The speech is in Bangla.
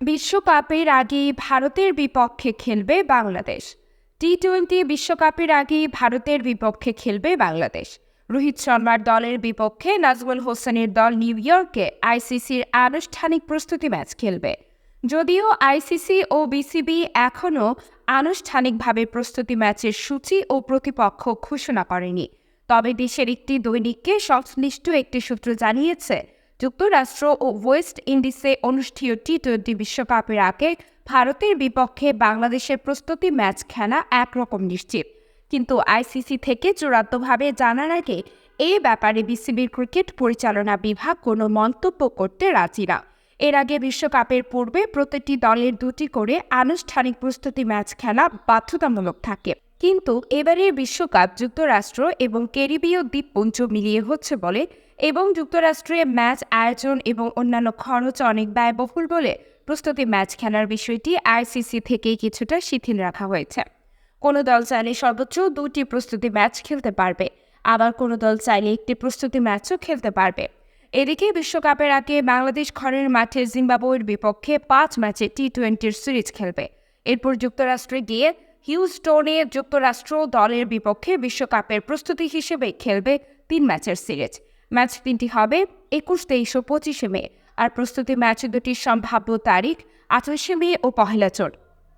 বিশ্বকাপের আগে ভারতের বিপক্ষে খেলবে বাংলাদেশ। টি টোয়েন্টি বিশ্বকাপের আগে ভারতের বিপক্ষে খেলবে বাংলাদেশ। রোহিত শর্মার দলের বিপক্ষে নাজমুল হোসেনের দল নিউ ইয়র্কে আইসিসির আনুষ্ঠানিক প্রস্তুতি ম্যাচ খেলবে। যদিও আইসিসি ও বিসিবি এখনও আনুষ্ঠানিকভাবে প্রস্তুতি ম্যাচের সূচি ও প্রতিপক্ষ ঘোষণা করেনি। তবে দেশের একটি দৈনিককে সংশ্লিষ্ট একটি সূত্র জানিয়েছে যুক্তরাষ্ট্র ও ওয়েস্ট ইন্ডিজে অনুষ্ঠেয় টি টোয়েন্টি বিশ্বকাপের আগে ভারতের বিপক্ষে বাংলাদেশের প্রস্তুতি ম্যাচ খেলা একরকম নিশ্চিত। কিন্তু আইসিসি থেকে চূড়ান্তভাবে জানার আগে এই ব্যাপারে বিসিবির ক্রিকেট পরিচালনা বিভাগ কোনো মন্তব্য করতে রাজি না। এর আগে বিশ্বকাপের পূর্বে প্রতিটি দলের দুটি করে আনুষ্ঠানিক প্রস্তুতি ম্যাচ খেলা বাধ্যতামূলক থাকে। কিন্তু এবারের বিশ্বকাপ যুক্তরাষ্ট্র এবং ক্যারিবীয় দ্বীপপুঞ্জ মিলিয়ে হচ্ছে বলে এবং যুক্তরাষ্ট্রে ম্যাচ আয়োজন এবং অন্যান্য খরচ অনেক ব্যয়বহুল বলে প্রস্তুতি ম্যাচ খেলার বিষয়টি আইসিসি থেকেই কিছুটা শিথিল রাখা হয়েছে। কোনো দল চাইলে সর্বোচ্চ দুটি প্রস্তুতি ম্যাচ খেলতে পারবে। আবার কোনো দল চাইলে একটি প্রস্তুতি ম্যাচও খেলতে পারবে। এদিকে বিশ্বকাপের আগে বাংলাদেশ ঘরের মাঠে জিম্বাবুয়ের বিপক্ষে পাঁচ ম্যাচে টি টোয়েন্টির সিরিজ খেলবে। এরপর যুক্তরাষ্ট্রে গিয়ে হিউস্টোনে যুক্তরাষ্ট্র দলের বিপক্ষে বিশ্বকাপের প্রস্তুতি হিসেবে খেলবে তিন ম্যাচের সিরিজ। ম্যাচ তিনটি হবে একুশ, তেইশ ও পঁচিশে মে। আর প্রস্তুতি ম্যাচ দুটির সম্ভাব্য তারিখ আঠাশে মে ও পহেলা জুন